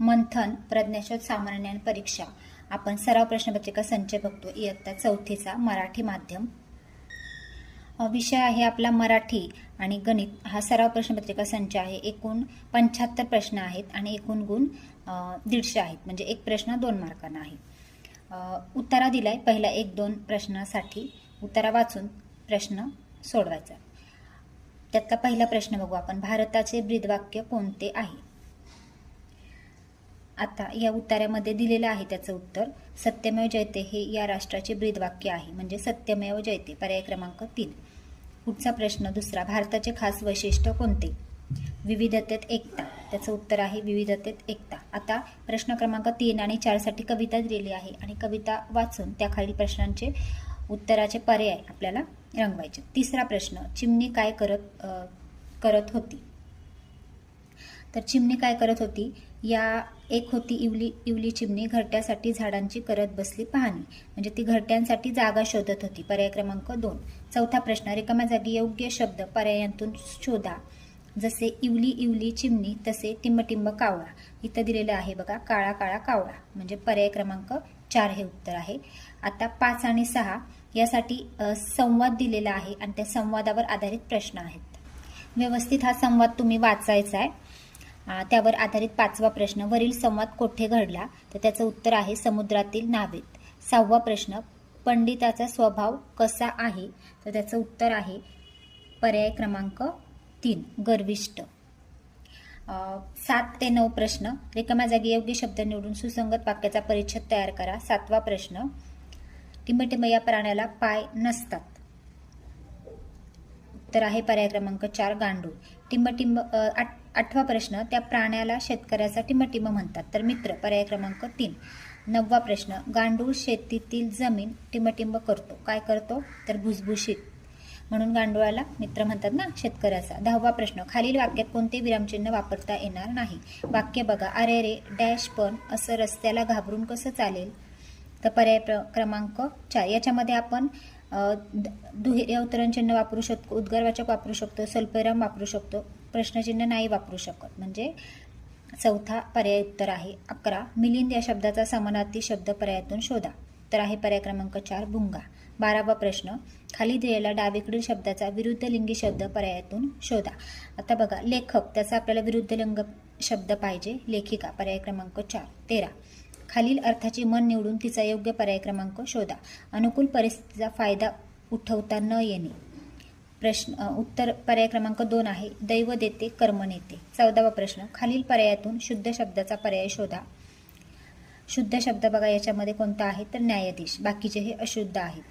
मंथन प्रज्ञाशोध सामान्य परीक्षा. आपण सराव प्रश्नपत्रिका संचय बघतो इयत्ता चौथीचा मराठी माध्यम. विषय आहे आपला मराठी आणि गणित. हा सराव प्रश्नपत्रिका संच आहे. एकूण पंच्याहत्तर प्रश्न आहेत आणि एकूण गुण दीडशे आहेत. म्हणजे एक प्रश्न दोन मार्कांना आहे. उत्तरा दिलाय. पहिला एक दोन प्रश्नासाठी उत्तरा वाचून प्रश्न सोडवायचा. त्यातला पहिला प्रश्न बघू आपण. भारताचे ब्रीदवाक्य कोणते आहे? आता या उत्तरामध्ये दिलेलं आहे त्याचं उत्तर. सत्यमेव जयते हे या राष्ट्राचे ब्रीदवाक्य आहे. म्हणजे सत्यमेव जयते. पर्याय क्रमांक तीन. पुढचा प्रश्न दुसरा. भारताचे खास वैशिष्ट्य कोणते? विविधतेत एकता. त्याचं उत्तर आहे विविधतेत एकता. आता प्रश्न क्रमांक तीन आणि चारसाठी कविता दिलेली आहे आणि कविता वाचून त्याखालील प्रश्नांचे उत्तराचे पर्याय आपल्याला रंगवायचे. तिसरा प्रश्न. चिमणी काय करत करत होती? तर चिमणी काय करत होती? या एक होती इवली इवली चिमणी घरट्यासाठी झाडांची करत बसली पाहणी. म्हणजे ती घरट्यांसाठी जागा शोधत होती. पर्याय क्रमांक दोन. चौथा प्रश्न रिकाम्या जागी योग्य शब्द पर्यायांतून शोधा. जसे इवली इवली चिमणी तसे टिंबटिंब कावळा. इथं दिलेलं आहे बघा काळा काळा कावळा. म्हणजे पर्याय क्रमांक चार हे उत्तर आहे. आता पाच आणि सहा यासाठी संवाद दिलेला आहे आणि त्या संवादावर आधारित प्रश्न आहेत. व्यवस्थित हा संवाद तुम्ही वाचायचा आहे. त्यावर आधारित पाचवा प्रश्न वरील संवाद कोठे घडला? तर त्याचं उत्तर आहे समुद्रातील नावेत. सहावा प्रश्न पंडिताचा स्वभाव कसा आहे? तर त्याचं उत्तर आहे पर्याय क्रमांक तीन गर्विष्ट. सात ते नऊ प्रश्न. रिकाम्या जागी योग्य शब्द निवडून सुसंगत वाक्याचा परिच्छेद तयार करा. सातवा प्रश्न टिंबटिंब या प्राण्याला पाय नसतात. उत्तर आहे पर्याय क्रमांक चार गांडूळ. टिंबटिंब आठ आठवा प्रश्न त्या प्राण्याला शेतकऱ्याचा मटिम म्हणतात. तर मित्र पर्याय क्रमांक तीन. नववा प्रश्न गांडूळ शेतीतील जमीन टिमटिंब करतो. काय करतो? तर भुसभुशीत. म्हणून गांडुळाला मित्र म्हणतात ना शेतकऱ्याचा. दहावा प्रश्न खालील वाक्यात कोणते विरामचिन्ह वापरता येणार नाही? वाक्य बघा. अरे रे डॅश पण असं रस्त्याला घाबरून कसं चालेल? तर पर्याय प्र क्रमांक चार. याच्यामध्ये आपण दुहेरी द- चिन्ह वापरू शकतो उद्गारवाचक वापरू शकतो सल्पेराम वापरू शकतो. प्रश्नचिन्ह नाही वापरू शकत. म्हणजे चौथा पर्याय उत्तर आहे अकरा. मिलिंद या शब्दाचा समानार्थी शब्द पर्यायातून शोधा. तर आहे पर्याय क्रमांक चार भुंगा बारावा प्रश्न. खाली दिलेला डावीकडील शब्दाचा विरुद्ध लिंगी शब्द पर्यायातून शोधा. आता बघा लेखक त्याचा आपल्याला विरुद्ध लिंग शब्द पाहिजे. लेखिका पर्याय क्रमांक चार तेरा. खालील अर्थाची मन निवडून तिचा योग्य पर्याय क्रमांक शोधा. अनुकूल परिस्थितीचा फायदा उठवता न येणे. प्रश्न उत्तर पर्याय क्रमांक दोन आहे दैव देते कर्म नेते. चौदावा प्रश्न खालील पर्यायातून शुद्ध शब्दाचा पर्याय शोधा. शुद्ध शब्द बघा याच्यामध्ये कोणता आहे? तर न्यायाधीश. बाकीचे हे अशुद्ध आहेत.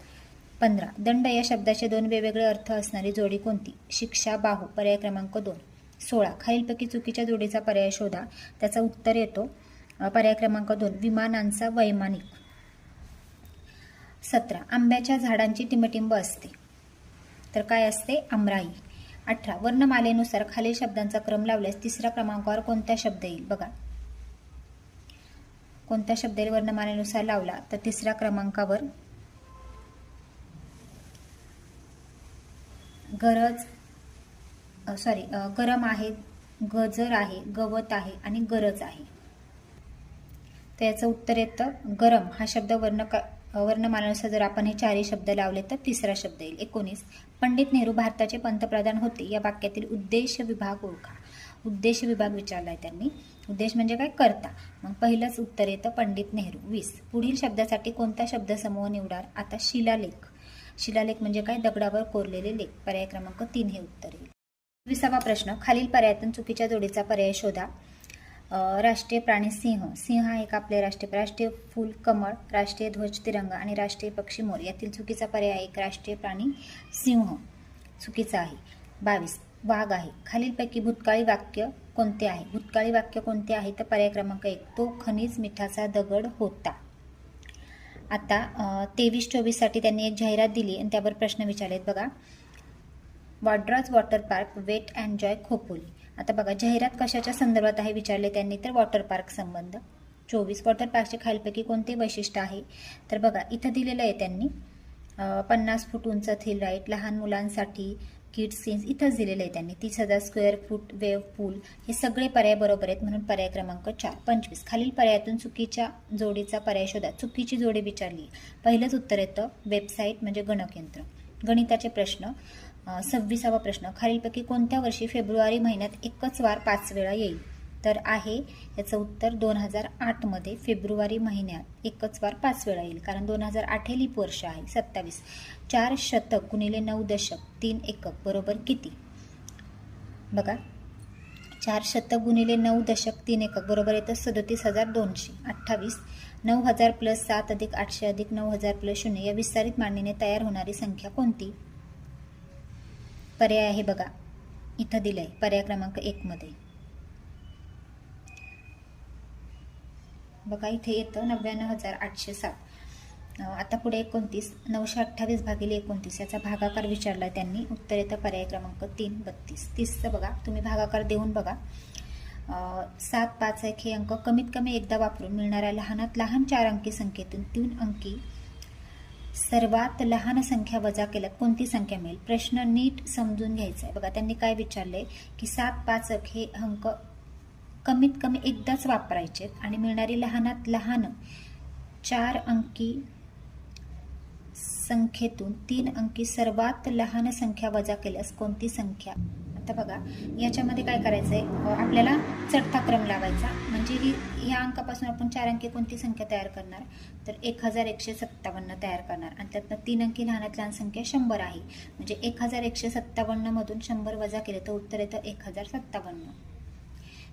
पंधरा दंड या शब्दाचे दोन वेगवेगळे अर्थ असणारी जोडी कोणती? शिक्षा बाहू पर्याय क्रमांक दोन. सोळा खालीलपैकी चुकीच्या जोडीचा पर्याय शोधा. त्याचा उत्तर येतो पर्याय क्रमांक दोन विमानांचा वैमानिक. सतरा आंब्याच्या झाडांची टिमटिंब असते. तर काय असते? आमराई अठरा. वर्णमालेनुसार खालील शब्दांचा क्रम लावल्यास तिसऱ्या क्रमांकावर कोणता शब्द येईल? बघा. कोणता शब्द येईल? वर्णमालेनुसार लावला. तर तिसऱ्या क्रमांकावर गरज सॉरी गरम आहे गजर आहे गवत आहे आणि गरज आहे. तर याचं उत्तर येतं गरम. हा शब्द वर्ण क वर्णमालानुसार जर आपण हे चारही शब्द लावले तर तिसरा शब्द येईल. एकोणीस. पंडित नेहरू भारताचे पंतप्रधान होते. या वाक्यातील उद्देश विभाग ओळखा. उद्देश विभाग विचारलाय त्यांनी. उद्देश म्हणजे काय? करता. मग पहिलंच उत्तर येतं पंडित नेहरू. वीस. पुढील शब्दासाठी कोणता शब्दसमूह निवडार आता शिलालेख. शिलालेख म्हणजे काय? दगडावर कोरलेले लेख. पर्याय क्रमांक तीन हे उत्तर येईल. विसावा प्रश्न. खालील पर्यायातून चुकीच्या जोडीचा पर्याय शोधा. राष्ट्रीय प्राणी सिंह. सिंह हा एक आपले राष्ट्रीय राष्ट्रीय फूल कमळ राष्ट्रीय ध्वज तिरंगा आणि राष्ट्रीय पक्षी मोर यातील चुकीचा पर्याय एक राष्ट्रीय प्राणी सिंह चुकीचा आहे. बावीस. वाघ आहे. खालीलपैकी भूतकाळी वाक्य कोणते आहे? भूतकाळी वाक्य कोणते आहे? तर पर्याय क्रमांक एक तो खनिज मिठाचा दगड होता. आता तेवीस चोवीससाठी त्यांनी एक जाहिरात दिली आणि त्यावर प्रश्न विचारलेत. बघा. वॉड्रॉज water park wet and joy Khopoli. आता बघा जाहिरात कशाच्या संदर्भात आहे विचारले त्यांनी तर वॉटर पार्क संबंध. चोवीस वॉटर पार्कचे खालपैकी कोणते वैशिष्ट्य आहे? तर बघा इथं दिलेलं आहे त्यांनी. पन्नास फूट उंच थिल राईट लहान मुलांसाठी किड सीन्स इथंच दिलेलं आहे त्यांनी. तीस हजार स्क्वेअर फूट वेव पूल हे सगळे पर्याय बरोबर आहेत म्हणून पर्याय क्रमांक चार पंचवीस. खालील पर्यायातून चुकीच्या जोडीचा पर्याय शोधा. चुकीची जोडी विचारली. पहिलंच उत्तर येतं वेबसाईट म्हणजे गणकयंत्र गणिताचे प्रश्न. सव्वीसावा प्रश्न. खालीलपैकी कोणत्या वर्षी फेब्रुवारी महिन्यात एकच वार पाच वेळा येईल? तर आहे याचं उत्तर दोन हजार आठमध्ये फेब्रुवारी महिन्यात एकच वार पाच वेळा येईल. कारण दोन हजार आठ हे लिप वर्ष आहे सत्तावीस. चार शतक गुणिले नऊ दशक तीन एकक बरोबर किती? बघा. चार शतक गुणिले नऊ दशक तीन एकक बरोबर येतं सदोतीस हजार दोनशे अठ्ठावीस. नऊ हजार प्लस सात अधिक आठशे अधिक नऊ हजार प्लस शून्य या विस्तारित मांडणीने तयार होणारी संख्या कोणती? पर्याय आहे बघा. इथं दिलंय पर्याय क्रमांक एकमध्ये बघा इथे येतं नव्याण्णव हजार आठशे सात. आता पुढे एकोणतीस नऊशे अठ्ठावीस भागिले एकोणतीस याचा भागाकार विचारला त्यांनी. उत्तर येतं पर्याय क्रमांक तीन बत्तीस. तीसचं बघा तुम्ही भागाकार देऊन बघा. सात पाच एक हे अंक कमीत कमी एकदा वापरून मिळणाऱ्या लहानात लहान चार अंकी संख्येतून तीन अंकी सर्वात लहान संख्या वजा केल्यात कोणती संख्या मिळेल? प्रश्न नीट समजून घ्यायचा आहे बघा त्यांनी काय विचारले की सात पाच हे अंक कमीत कमी एकदाच वापरायचे आणि मिळणारी लहानात लहान चार अंकी संख्येतून तीन अंकी सर्वात लहान संख्या वजा केल्यास कोणती संख्या? आता बघा याच्यामध्ये काय करायचं आहे आपल्याला चढता क्रम लावायचा. म्हणजे ही ह्या अंकापासून आपण चार अंकी कोणती संख्या तयार करणार? तर एक हजार एकशे सत्तावन्न तयार करणार. आणि त्यातनं तीन अंकी लहानात लहान संख्या शंभर आहे. म्हणजे एक हजार एकशे सत्तावन्नमधून शंभर वजा केले तर उत्तर येतं एक हजार सत्तावन्न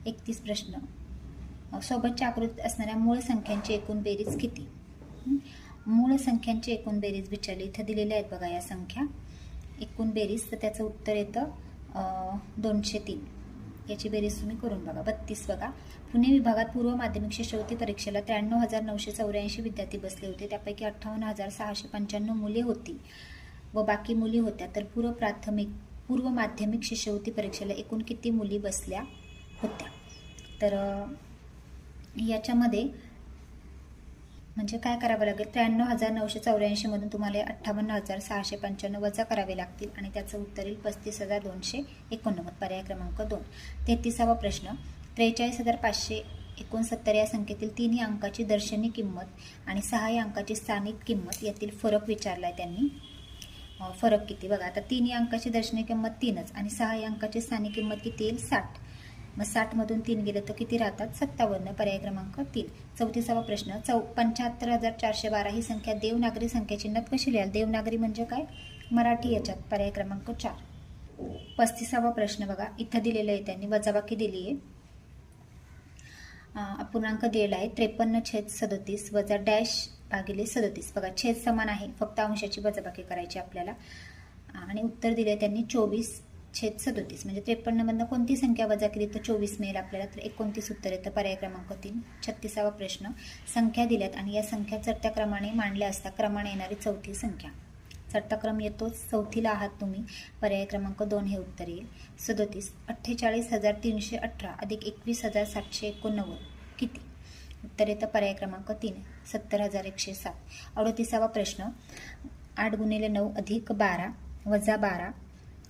एकतीस प्रश्न. सोबतच्या आकृतीत असणाऱ्या मूळ संख्यांची एकूण बेरीज किती? मूळ संख्यांची एकूण बेरीज विचारली इथं दिलेल्या आहेत बघा या संख्या. एकूण बेरीज तर त्याचं उत्तर येतं दोनशे तीन. याची बेरीज तुम्ही करून बघा. बत्तीस बघा. पुणे विभागात पूर्व माध्यमिक शिष्यवृत्ती परीक्षेला त्र्याण्णव हजार नऊशे चौऱ्याऐंशी विद्यार्थी बसले होते. त्यापैकी अठ्ठावन्न हजार सहाशे पंच्याण्णव मुले होती व बाकी मुली होत्या. तर पूर्व प्राथमिक पूर्व माध्यमिक शिष्यवृत्ती परीक्षेला एकूण किती मुली बसल्या होत्या? तर याच्यामध्ये म्हणजे काय करावं लागेल? त्र्याण्णव हजार नऊशे चौऱ्याऐंशीमधून तुम्हाला अठ्ठावन्न हजार सहाशे पंच्याण्णव वजा करावे लागतील. आणि त्याचं उत्तर येईल पस्तीस हजार दोनशे एकोणनव्वद. पर्याय क्रमांक दोन. तेहतीसावा प्रश्न. त्रेचाळीस हजार पाचशे एकोणसत्तर या संख्येतील तिन्ही अंकाची दर्शनी किंमत आणि सहा या अंकाची स्थानिक किंमत यातील फरक विचारला आहे त्यांनी फरक किती? बघा आता तिन्ही अंकाची दर्शनी किंमत तीनच आणि सहा या अंकाची स्थानिक किंमत किती येईल? साठ. मग साठमधून तीन गेले तर किती राहतात? सत्तावन्न. पर्याय क्रमांक तीन. चौतीसावा प्रश्न. चौ पंच्याहत्तर हजार चारशे बारा ही संख्या देवनागरी संख्येची नत कशी लिहाल? देवनागरी म्हणजे काय? मराठी याच्यात. पर्याय क्रमांक चार. पस्तीसावा प्रश्न बघा. इथं दिलेलं आहे त्यांनी. वजाबाकी दिली आहे. पूर्णांक अपूर्णांक दिलेला आहे. त्रेपन्न छेद सदोतीस वजा डॅश भागिले सदोतीस. बघा छेद समान आहे. फक्त अंशाची वजाबाकी करायची आपल्याला. आणि उत्तर दिले त्यांनी चोवीस. छेद सदोतीस. म्हणजे त्रेपन्नमधनं कोणती संख्या वजा केली? तर चोवीस मिळेल आपल्याला. तर एकोणतीस उत्तर. येतं पर्याय क्रमांक तीन. छत्तीसावा प्रश्न. संख्या दिल्यात आणि या संख्या चढत्या क्रमाने मांडल्या असता क्रमाने येणारी चौथी संख्या. चढता क्रम येतोच चौथीला आहात तुम्ही. पर्याय क्रमांक दोन हे उत्तर येईल. सदोतीस. अठ्ठेचाळीस हजार तीनशे अठरा अधिक एकवीस हजार सातशे एकोणनव्वद. किती? उत्तर येतं पर्याय क्रमांक तीन. सत्तर हजार एकशे सात. अडोतीसावा प्रश्न. आठ गुणिले नऊ अधिक बारा वजा बारा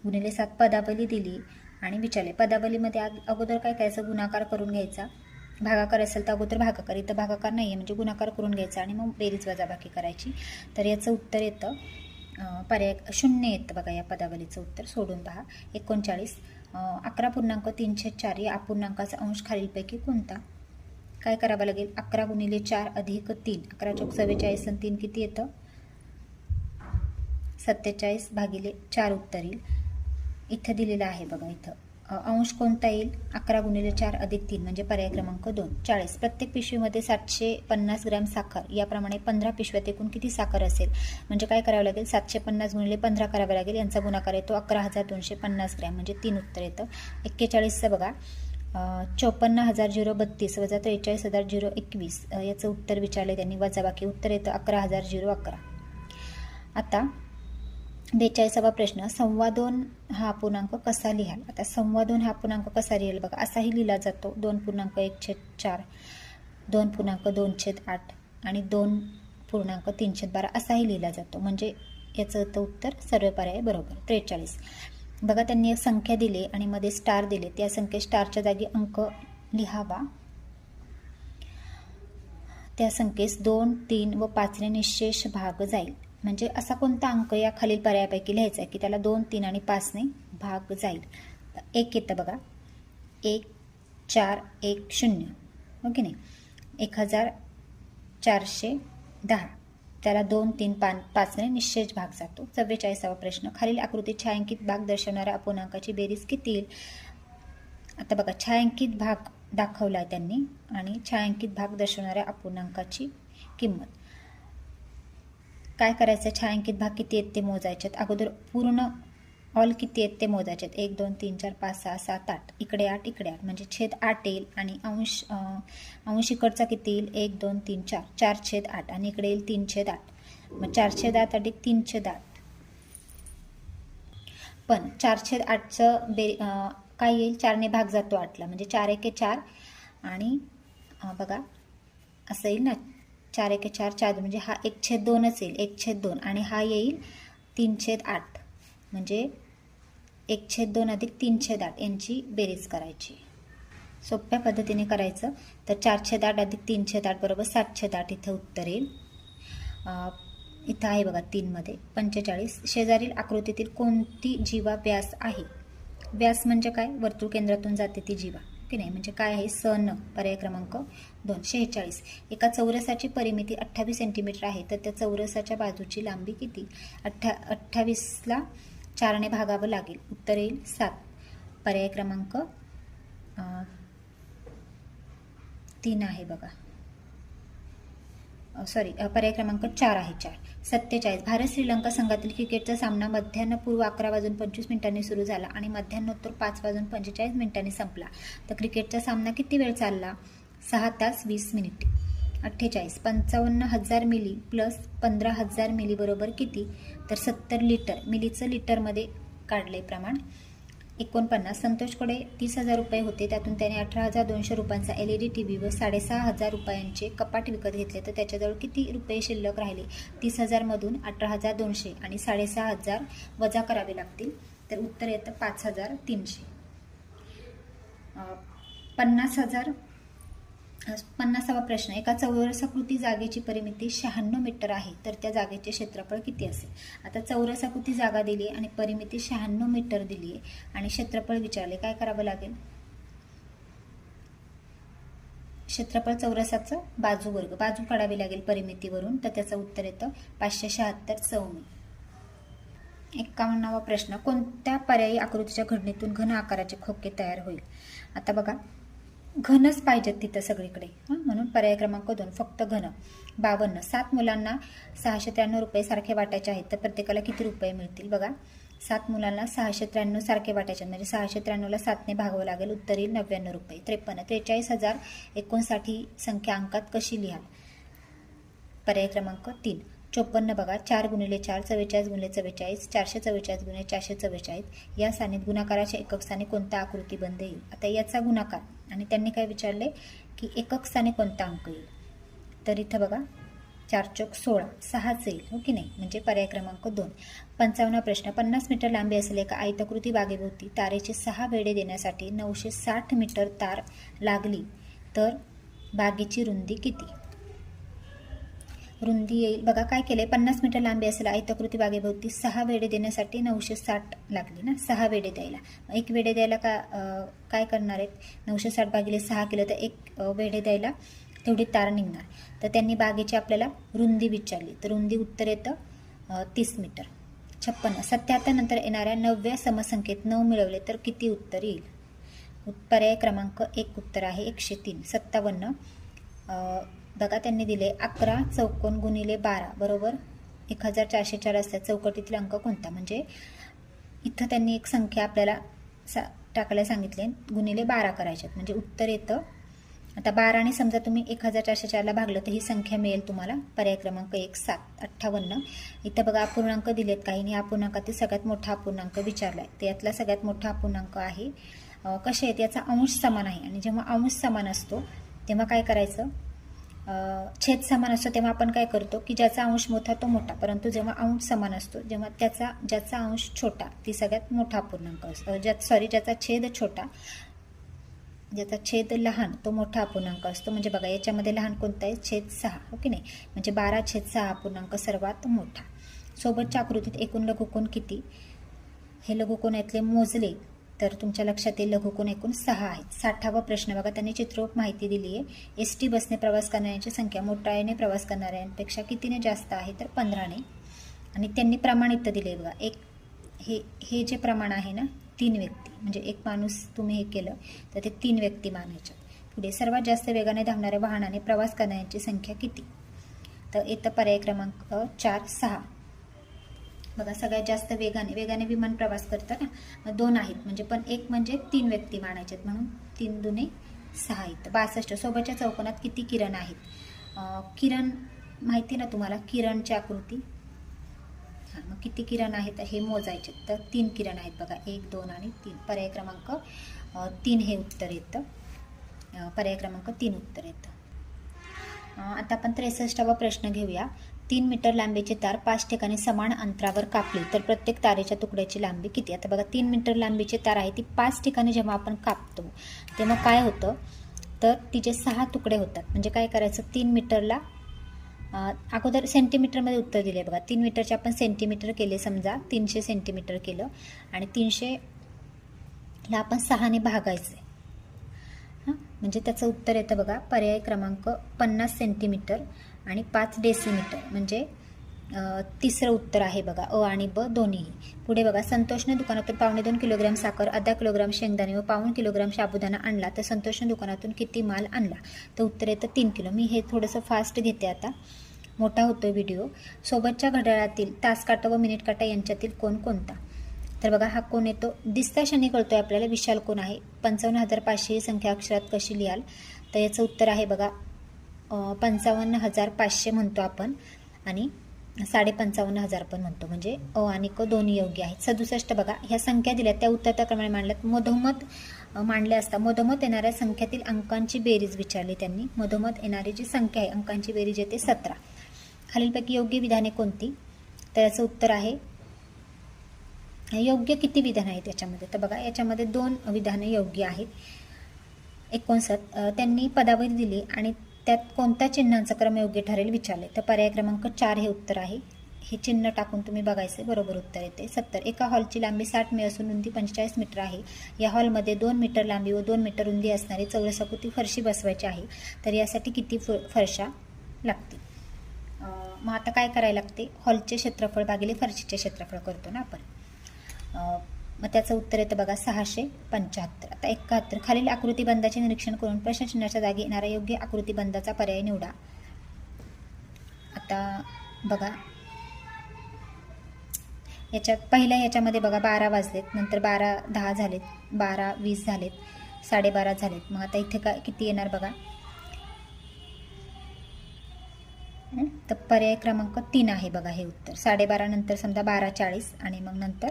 गुणिले सात पदावली दिली आणि विचारले पदावलीमध्ये अगोदर काय करायचं गुणाकार करून घ्यायचा? भागाकार असेल तर अगोदर भागाकार इथं भागाकार नाही आहे म्हणजे गुणाकार करून घ्यायचा आणि मग बेरीज वजाबाकी करायची. तर याचं उत्तर येतं पर्याय शून्य येतं बघा या पदावलीचं उत्तर सोडून पहा. एकोणचाळीस अकरा पूर्णांक तीनशे चार या अपूर्णांकाचा अंश खालीलपैकी कोणता? काय करावं लागेल? अकरा गुणिले चार अधिक तीन अकरा चौक चव्वेचाळीस आणि तीन किती येतं? सत्तेचाळीस भागिले चार उत्तर येईल इथं दिलेलं आहे बघा इथं. अंश कोणता येईल? अकरा गुणिले चार अधिक तीन म्हणजे पर्याय क्रमांक दोन. चाळीस. प्रत्येक पिशवीमध्ये सातशे पन्नास ग्रॅम साखर. याप्रमाणे पंधरा पिशव्यात एकूण किती साखर असेल? म्हणजे काय करावं लागेल? सातशे पन्नास गुणिले पंधरा करावे लागेल. यांचा गुणाकार येतो अकरा हजार दोनशे पन्नास ग्रॅम. म्हणजे तीन उत्तर येतं. एक्केचाळीसचं बघा. चौपन्न चोपन्न हजार झिरो बत्तीस वजा त्रेचाळीस हजार झिरो एकवीस. याचं उत्तर विचारले त्यांनी. वजाबाकी उत्तर येतं अकरा हजार झिरो अकरा. आता बेचाळीसावा प्रश्न संवादोन हा पूर्णांक कसा लिहाल? आता संवादोन हा पूर्णांक कसा लिहाल बघा असाही लिहिला जातो. दोन पूर्णांक एक छेद चार दोन पूर्णांक दोन छेद आठ आणि दोन पूर्णांक तीन छेद बारा असाही लिहिला जातो. म्हणजे याचं तर उत्तर सर्व पर्याय बरोबर. त्रेचाळीस. बघा त्यांनी एक संख्या दिली आणि मध्ये स्टार दिले. त्या संख्येत स्टारच्या जागी अंक लिहावा. त्या संख्येस दोन तीन व पाचने निशेष भाग जाईल. म्हणजे असा कोणता अंक या खालील पर्यायापैकी लिहायचा आहे की त्याला दोन तीन आणि पाचने भाग जाईल? एक येतं बघा. एक चार एक शून्य. हो की नाही? एक हजार चारशे दहा. त्याला दोन तीन पान पाचने निश्चयच भाग जातो. चव्वेचाळीसावा प्रश्न. खालील आकृतीत छायांकित भाग दर्शवणाऱ्या अपूर्णांकाची बेरीज किती येईल? आता बघा छायांकित भाग दाखवला आहे त्यांनी आणि छायांकित भाग दर्शवणाऱ्या अपूर्णांकाची किंमत. काय करायचं? छायांकित भाग किती आहेत ते मोजायचे अगोदर पूर्ण ऑल किती आहेत ते मोजायचे एक दोन तीन चार पाच सहा सात आठ. इकडे आठ इकडे आठ. म्हणजे छेद आठ येईल आणि अंश अंश इकडचा किती येईल? एक दोन तीन चार. चार छेद आठ. आणि इकडे येईल तीन छेद आठ. मग चार छेद आठ अधिक तीन छेद आठ. पण चार छेद आठचं बे काय येईल? चारने भाग जातो आठला. म्हणजे चार एके चार. आणि बघा असं येईल ना? चार एके चार चार दोन म्हणजे हा एक छेद दोनच येईल. एक छेद दोन. आणि हा येईल तीन छेद आठ. म्हणजे एक छेद दोन अधिक तीन छेद आठ यांची बेरीज करायची. सोप्या पद्धतीने करायचं. तर चार छेद आठ अधिक तीन छेद आठ बरोबर सात छेद आठ इथं उत्तर येईल. इथं आहे बघा तीनमध्ये. पंचेचाळीस. शेजारील आकृतीतील कोणती जीवा व्यास आहे? व्यास म्हणजे काय? वर्तुळ केंद्रातून जाते ती जीवा. की नाही. म्हणजे काय आहे? सन पर्याय क्रमांक दोन शेहेचाळीस एका चौरसाची परिमिती अठ्ठावीस सेंटीमीटर आहे. तर त्या चौरसाच्या बाजूची लांबी किती? अठ्ठा अठ्ठावीसला चारने भागावं लागेल. उत्तर येईल सात. पर्याय क्रमांक तीन आहे बघा. सॉरी पर्याय क्रमांक चार आहे चार. सत्तेचाळीस. भारत श्रीलंका संघातील क्रिकेटचा सामना मध्यान्हपूर्व अकरा वाजून पंचवीस मिनिटांनी सुरू झाला आणि मध्यान्होत्तर पाच वाजून पंचेचाळीस मिनिटांनी संपला. तर क्रिकेटचा सामना किती वेळ चालला? सहा तास वीस मिनिटे. अठ्ठेचाळीस. पंचावन्न हजार मिली प्लस पंधरा हजार मिली बरोबर किती? तर सत्तर लिटर. मिलीचं लिटरमध्ये काढले प्रमाण. एकोणपन्नास. संतोषकडे तीस हजार रुपये होते. त्यातून त्याने अठरा हजार दोनशे रुपयांचा L E D T V व साडेसहा हजार रुपयांचे कपाट विकत घेतले. तर त्याच्याजवळ किती रुपये शिल्लक राहिले? तीस हजारमधून अठरा हजार दोनशे आणि साडेसहा हजार वजा करावे लागतील. तर उत्तर येतं पाच हजार तीनशे. पन्नास हजार पन्नासावा प्रश्न एका चौरसाकृती जागेची परिमिती शहाण्णव मीटर आहे तर त्या जागेचे क्षेत्रफळ किती असेल? आता चौरसाकृती जागा दिली आणि परिमिती शहाण्णव मीटर दिली आहे आणि क्षेत्रफळ विचारले काय करावं लागेल? क्षेत्रफळ चौरसाचं बाजू वर्ग बाजू काढावी लागेल परिमितीवरून तर त्याचं उत्तर येतं पाचशे शहात्तर चौमी. एक्कावन्नावा प्रश्न कोणत्या पर्यायी आकृतीच्या घडणीतून घन आकाराचे खोके तयार होईल? आता बघा घनच पाहिजेत तिथं सगळीकडे. हां म्हणून पर्याय क्रमांक दोन फक्त घन. बावन्न. सात मुलांना सहाशे त्र्याण्णव रुपये सारखे वाटायचे आहेत तर प्रत्येकाला किती रुपये मिळतील बघा? सात मुलांना सहाशे त्र्याण्णव सारखे वाटायचे म्हणजे सहाशे त्र्याण्णवला सातने भागावं लागेल उत्तर येईल नव्याण्णव रुपये. त्रेपन्न त्रेचाळीस हजार एकोणसाठी संख्या अंकात कशी लिहाल? पर्याय क्रमांक तीन. चोपन्न बघा चार गुणिले चार चव्वेचाळीस गुणिले चव्वेचाळीस चारशे चव्वेचाळीस गुणिले चारशे चव्वेचाळीस या सानेत गुणाकाराच्या एकक स्थानी कोणता आकृती बंद येईल? आता याचा गुणाकार. आणि त्यांनी काय विचारले? की एकक स्थानी कोणता अंक येईल? तर इथं बघा चार चौक सोळा सहाच येईल हो की नाही? म्हणजे पर्याय क्रमांक दोन. पंचावन्न प्रश्न पन्नास मीटर लांबी असलेल्या एका आयताकृती बागेभोवती तारेचे सहा वेडे देण्यासाठी नऊशे साठ मीटर तार लागली. तर बागेची रुंदी किती? रुंदी येईल. बघा काय केलंय? पन्नास मीटर लांबी असेल आयताकृती बागेभोवती सहा वेडे देण्यासाठी नऊशे साठ लागली ना? सहा वेडे द्यायला. एक वेडे द्यायला का काय करणार आहेत? नऊशे साठ भागिले सहा केलं तर एक वेडे द्यायला तेवढी तार निघणार. तर त्यांनी बागेची आपल्याला रुंदी विचारली. तर रुंदी उत्तर येतं तीस मीटर. छप्पन्न. सत्याहत्तर नंतर येणाऱ्या नवव्या समसंख्येत नऊ मिळवले तर किती उत्तर येईल? पर्याय क्रमांक एक उत्तर आहे. एकशे तीन. सत्तावन्न बघा त्यांनी दिले अकरा चौकोन गुणिले बारा बरोबर? एक हजार चारशे चार असतात. चौकटीतील अंक कोणता? म्हणजे इथं त्यांनी एक संख्या आपल्याला सा टाकायला सांगितले. गुणिले बारा करायच्यात. म्हणजे उत्तर येतं. आता बाराने समजा तुम्ही एक हजार चारशे चारला भागलं तर ही संख्या मिळेल तुम्हाला. पर्याय क्रमांक एक सात अठ्ठावन्न. इथं बघा अपूर्णांक दिलेत काहीनी अपूर्णांकातील सगळ्यात मोठा अपूर्णांक विचारला आहे तर यातला सगळ्यात मोठा अपूर्णांक आहे कसे आहेत? याचा अंश समान आहे. आणि जेव्हा अंश समान असतो तेव्हा काय करायचं? छेद समान असतो तेव्हा आपण काय करतो की ज्याचा अंश मोठा तो मोठा. परंतु जेव्हा अंश समान असतो जेव्हा त्याचा ज्याचा अंश छोटा ती सगळ्यात मोठा पूर्णांक असतो. ज्यात सॉरी ज्याचा छेद छोटा ज्याचा छेद लहान तो मोठा अपूर्णांक असतो. म्हणजे बघा याच्यामध्ये लहान कोणता आहे? छेद सहा हो की नाही? म्हणजे बारा छेद सहा अपूर्णांक सर्वात मोठा. सोबतच्या आकृतीत एकूण लघुकोण किती? हे लघुकोण यातले मोजले तर तुमच्या लक्षात येईल लघुकोण एकूण सहा आहेत. साठावा प्रश्न बघा त्यांनी चित्रोप माहिती दिली आहे एस टी बसने प्रवास करणाऱ्यांची संख्या मोटाळ्याने प्रवास करणाऱ्यांपेक्षा कितीने जास्त आहे तर पंधराने. आणि त्यांनी प्रमाणित दिले बघा. एक हे हे जे प्रमाण आहे ना तीन व्यक्ती म्हणजे एक माणूस तुम्ही हे केलं तर ते तीन व्यक्ती मानायच्या पुढे सर्वात जास्त वेगाने धावणाऱ्या वाहनाने प्रवास करणाऱ्यांची संख्या किती? तर येतं पर्याय क्रमांक चार सहा. बघा सगळ्यात जास्त वेगाने वेगाने विमान प्रवास करतं ना दोन आहेत. म्हणजे पण एक म्हणजे तीन व्यक्ती मानायचे आहेत. म्हणून तीन दुने सहा आहेत. बासष्ट. सोबतच्या चौकोनात किती किरण आहेत? किरण माहिती ना तुम्हाला? किरणची आकृती. हां मग किती किरण आहेत हे मोजायचे तर तीन किरण आहेत बघा. एक दोन आणि तीन. पर्याय क्रमांक तीन हे उत्तर येतं. पर्याय क्रमांक तीन उत्तर येतं. आता आपण त्रेसष्टावा प्रश्न घेऊया. तीन मीटर लांबीचे तार पाच ठिकाणी समान अंतरावर कापली. तर प्रत्येक तारेच्या तुकड्याची लांबी किती? आता बघा तीन मीटर लांबीची तार आहे ती पाच ठिकाणी जेव्हा आपण कापतो तेव्हा काय होतं? तर तिचे सहा तुकडे होतात म्हणजे काय करायचं? तीन मीटरला अगोदर सेंटीमीटरमध्ये उत्तर दिले बघा. तीन मीटरचे आपण सेंटीमीटर केले समजा तीनशे सेंटीमीटर केलं आणि तीनशेला आपण सहाने भागायचे. हां? म्हणजे त्याचं उत्तर येतं बघा पर्याय क्रमांक पन्नास सेंटीमीटर. आणि पाच डेसिमीटर म्हणजे तिसरं उत्तर आहे बघा अ आणि ब दोन्हीही पुढे बघा संतोषने दुकानातून पावणे दोन किलोग्रॅम साखर अर्धा किलोग्राम शेंगदाणे व पाऊण किलोग्राम साबुदाणा आणला तर संतोषने दुकानातून किती माल आणला? तर उत्तर येतं तीन किलो. मी हे थोडंसं फास्ट घेते आता. मोठा होतो व्हिडिओ सोबतच्या घड्याळातील तासकाटा व मिनिट काटा यांच्यातील कोण कोणता? तर बघा हा कोण येतो? दिसता क्षणी कळतोय आपल्याला विशाल कोण आहे? पंचावन्न हजार पाचशे ही संख्या अक्षरात कशी लिहाल? तर याचं उत्तर आहे बघा पंचावन्न हजार पाचशे म्हणतो आपण आणि साडे पंचावन्न हजार पण म्हणतो. म्हणजे अ आणि क दोन्ही योग्य आहेत. सदुसष्ट बघा ह्या संख्या दिल्या. त्या उत्तराप्रमाणे मांडल्यात. मधोमध अ, मांडल्या असता मधोमध येणाऱ्या संख्यातील अंकांची बेरीज विचारली त्यांनी. मधोमध येणारी जी संख्या आहे अंकांची बेरीज येते सतरा. खालीलपैकी योग्य विधाने कोणती? तर याचं उत्तर आहे योग्य किती विधान आहेत याच्यामध्ये? तर बघा याच्यामध्ये दोन विधानं योग्य आहेत. एकोणसाठ त्यांनी पदावली दिली आणि त्यात कोणत्या चिन्हांचा क्रम योग्य ठरेल विचारले. तर पर्याय क्रमांक चार हे उत्तर आहे. हे चिन्ह टाकून तुम्ही बघायचे बरोबर उत्तर येते. सत्तर. एका हॉलची लांबी साठ मे असून रुंदी पंचेचाळीस मीटर आहे. या हॉलमध्ये दोन मीटर लांबी व दोन मीटर रुंदी असणारी चौरसाकृती फरशी बसवायची आहे. तर यासाठी किती फ फरशा लागतील? मग आता काय करायला लागते? हॉलचे क्षेत्रफळ भागिले फरशीचे क्षेत्रफळ करतो ना आपण. मग त्याचं उत्तर येतं बघा सहाशे पंच्याहत्तर. आता एकाहत्तर. खालील आकृतीबंधाचे निरीक्षण करून प्रश्नचिन्हाच्या जागी येणारा योग्य आकृतीबंधाचा पर्याय निवडा. आता बघा. याच्यात पहिल्या याच्यामध्ये बघा बारा वाजलेत. नंतर बारा दहा झालेत. बारा वीस झालेत. साडेबारा झालेत. मग आता इथे काय किती येणार बघा? तर पर्याय क्रमांक तीन आहे बघा हे उत्तर. साडेबारा नंतर समजा बारा चाळीस आणि मग नंतर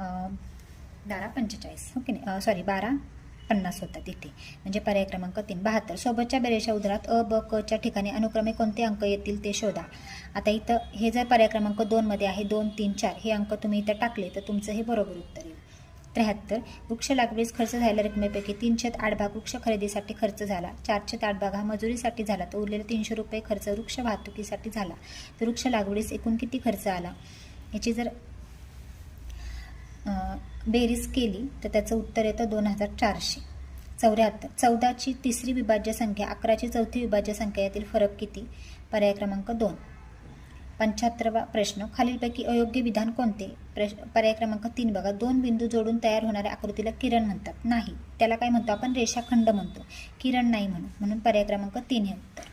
बारा पंचेचाळीस. ओके नाही? सॉरी बारा पन्नास होतात इथे. म्हणजे पर्याय क्रमांक तीन बहात्तर. सोबतच्या बेरेच्या उदरात अ ब क च्या ठिकाणी अनुक्रमे कोणते अंक येतील ते शोधा. आता इथं हे जर पर्याय क्रमांक दोनमध्ये आहे दोन तीन चार हे अंक तुम्ही इथं टाकले तर तुमचं हे बरोबर उत्तर येईल. त्र्याहत्तर. वृक्ष लागवडीस खर्च झालेल्या रकमेपैकी तीनशे आठ भाग वृक्ष खरेदीसाठी खर्च झाला. चारशे आठ भाग हा मजुरीसाठी झाला तर उरलेले तीनशे रुपये खर्च वृक्ष वाहतुकीसाठी झाला. तर वृक्ष लागवडीस एकूण किती खर्च आला? याची जर बेरीज केली तर त्याचं उत्तर येतं दोन हजार चारशे. चौऱ्याहत्तर चौदाची तिसरी विभाज्य संख्या अकराची चौथी विभाज्य संख्या यातील फरक किती? पर्याय क्रमांक दोन. पंच्याहत्तरवा प्रश्न खालीलपैकी अयोग्य विधान कोणते? प्रश पर्याय क्रमांक तीन बघा. दोन बिंदू जोडून तयार होणाऱ्या आकृतीला किरण म्हणतात. नाही. त्याला काय म्हणतो आपण? रेषाखंड म्हणतो. किरण नाही म्हणून म्हणून पर्याय क्रमांक तीन हे उत्तर.